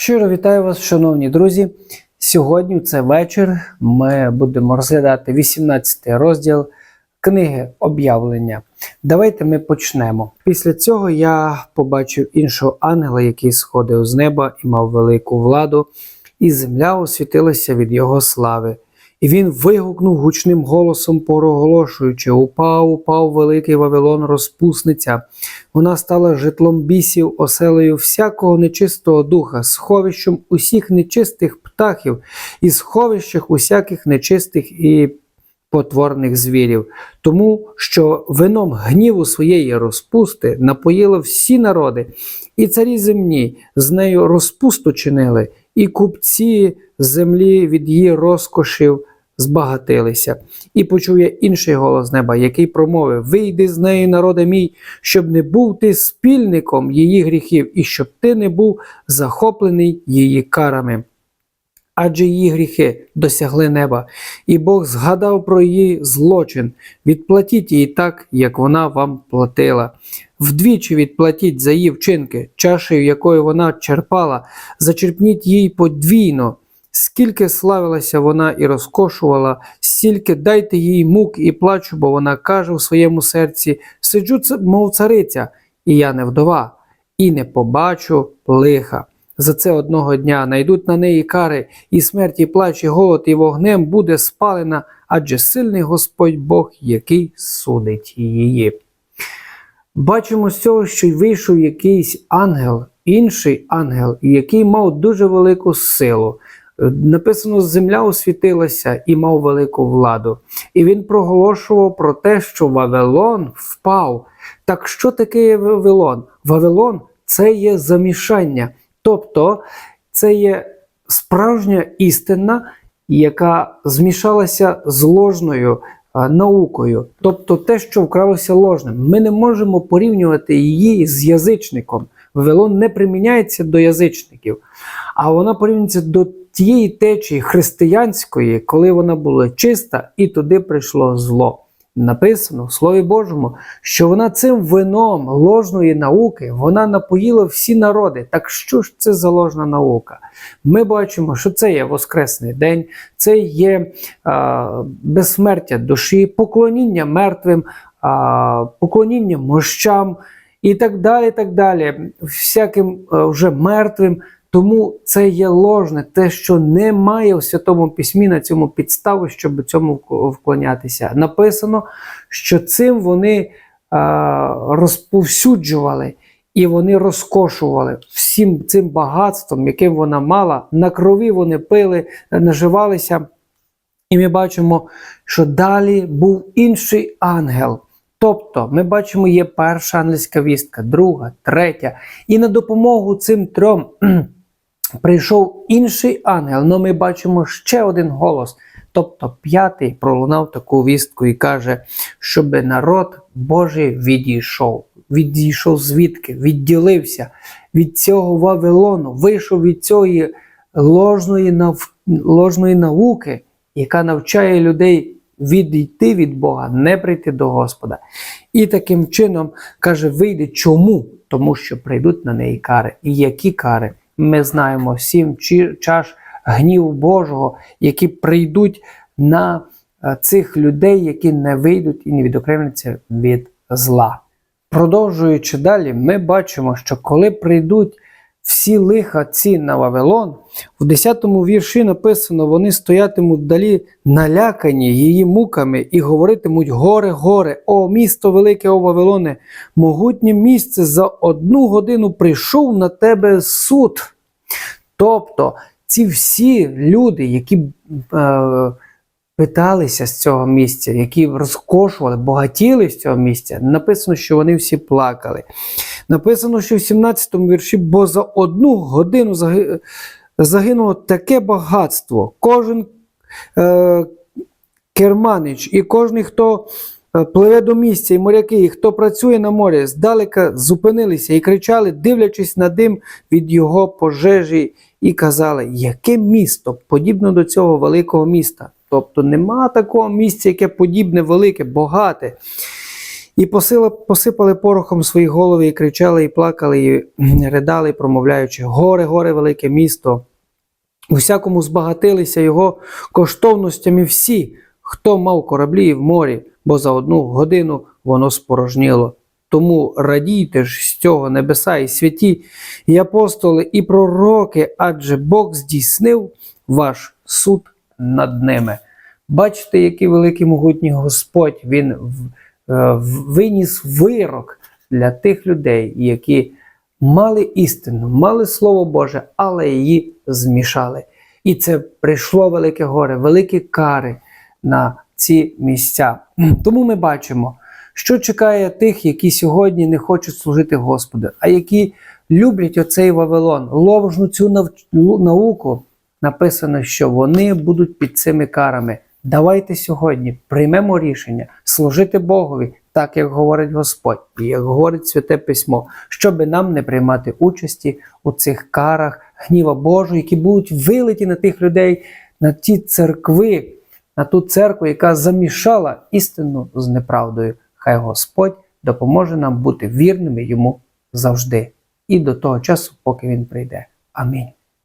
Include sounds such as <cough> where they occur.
Щиро вітаю вас, шановні друзі. Сьогодні це вечір. Ми будемо розглядати 18 розділ книги об'явлення. Давайте ми почнемо. Після цього я побачив іншого ангела, який сходив з неба і мав велику владу, і земля освітилася від його слави. І він вигукнув гучним голосом, проголошуючи: Упав, упав великий Вавилон, розпусниця. Вона стала житлом бісів, оселею всякого нечистого духа, сховищем усіх нечистих птахів і сховищах усяких нечистих і потворних звірів, тому що вином гніву своєї розпусти напоїло всі народи, і царі земні з нею розпусту чинили, і купці землі від її розкошів збагатилися. І почув я інший голос неба, який промовив: Вийди з неї, народе мій, щоб не був ти спільником її гріхів, і щоб ти не був захоплений її карами. Адже її гріхи досягли неба, і Бог згадав про її злочин. Відплатіть їй так, як вона вам платила. Вдвічі відплатіть за її вчинки, чашею, якою вона черпала, зачерпніть їй подвійно. Скільки славилася вона і розкошувала, стільки дайте їй мук і плачу, бо вона каже в своєму серці: сиджу, мов цариця, і я не вдова, і не побачу лиха. За це одного дня найдуть на неї кари, і смерть, і плач, і голод, і вогнем буде спалена, адже сильний Господь Бог, який судить її. Бачимо з цього, що й вийшов якийсь ангел, інший ангел, який мав дуже велику силу. Написано, земля освітилася і мав велику владу. І він проголошував про те, що Вавилон впав. Так що таке є Вавилон? Вавилон це є замішання. Тобто це є справжня істина, яка змішалася з ложною наукою. Тобто те, що вкралося ложним. Ми не можемо порівнювати її з язичником. Вавилон не приміняється до язичників, а вона порівнюється до тієї течії християнської, коли вона була чиста, і туди прийшло зло. Написано в Слові Божому, що вона цим вином ложної науки вона напоїла всі народи. Так що ж це за ложна наука? Ми бачимо, що це є Воскресний день, це є а, безсмертя душі, поклоніння мертвим, а, поклоніння мощам і так далі. так далі, Всяким а, вже мертвим. Тому це є ложне, те, що немає в Святому Письмі на цьому підстави, щоб цьому вклонятися. Написано, що цим вони а, розповсюджували і вони розкошували всім цим багатством, яким вона мала. На крові вони пили, наживалися. І ми бачимо, що далі був інший ангел. Тобто, ми бачимо, є перша ангельська вістка, друга, третя. І на допомогу цим трьом прийшов інший ангел, але ми бачимо ще один голос. Тобто п'ятий пролунав таку вістку і каже, щоб народ Божий відійшов. Відійшов звідки? Відділився від цього Вавилону, вийшов від цієї ложної, нав... ложної науки, яка навчає людей відійти від Бога, не прийти до Господа. І таким чином каже: вийде чому? Тому що прийдуть на неї кари. І які кари? Ми знаємо сім чаш гніву Божого, які прийдуть на цих людей, які не вийдуть і не відокремляться від зла. Продовжуючи далі, ми бачимо, що коли прийдуть всі лиха ці на Вавилон, в 10 вірші написано: вони стоятимуть далі налякані її муками і говоритимуть: горе, горе, о місто велике, о Вавилоне, могутнє місце за одну годину прийшов на тебе суд. Тобто ці всі люди, які е, питалися з цього місця, які розкошували, багатіли з цього місця, написано, що вони всі плакали. Написано, що в 17 му вірші, бо за одну годину загинуло таке багатство. Кожен е, керманич і кожен, хто пливе до місця, і моряки, і хто працює на морі, здалека зупинилися і кричали, дивлячись на дим від його пожежі, і казали, яке місто подібно до цього великого міста. Тобто нема такого місця, яке подібне велике, богате. І посила, посипали порохом свої голови, і кричали, і плакали, і <clears throat> ридали, промовляючи: Горе, горе, велике місто. Усякому збагатилися його коштовностями всі, хто мав кораблі в морі, бо за одну годину воно спорожніло. Тому радійте ж з цього небеса і святі, і апостоли, і пророки, адже Бог здійснив ваш суд над ними. Бачите, який великий могутній Господь Він е, виніс вирок для тих людей, які мали істину, мали Слово Боже, але її змішали. І це прийшло велике горе, великі кари на ці місця. Тому ми бачимо, що чекає тих, які сьогодні не хочуть служити Господу, а які люблять оцей Вавилон, ложну цю науку. Написано, що вони будуть під цими карами. Давайте сьогодні приймемо рішення служити Богові, так як говорить Господь, і як говорить Святе Письмо, щоби нам не приймати участі у цих карах гніва Божого, які будуть вилиті на тих людей, на ті церкви, на ту церкву, яка замішала істину з неправдою. Хай Господь допоможе нам бути вірними йому завжди і до того часу, поки він прийде. Амінь.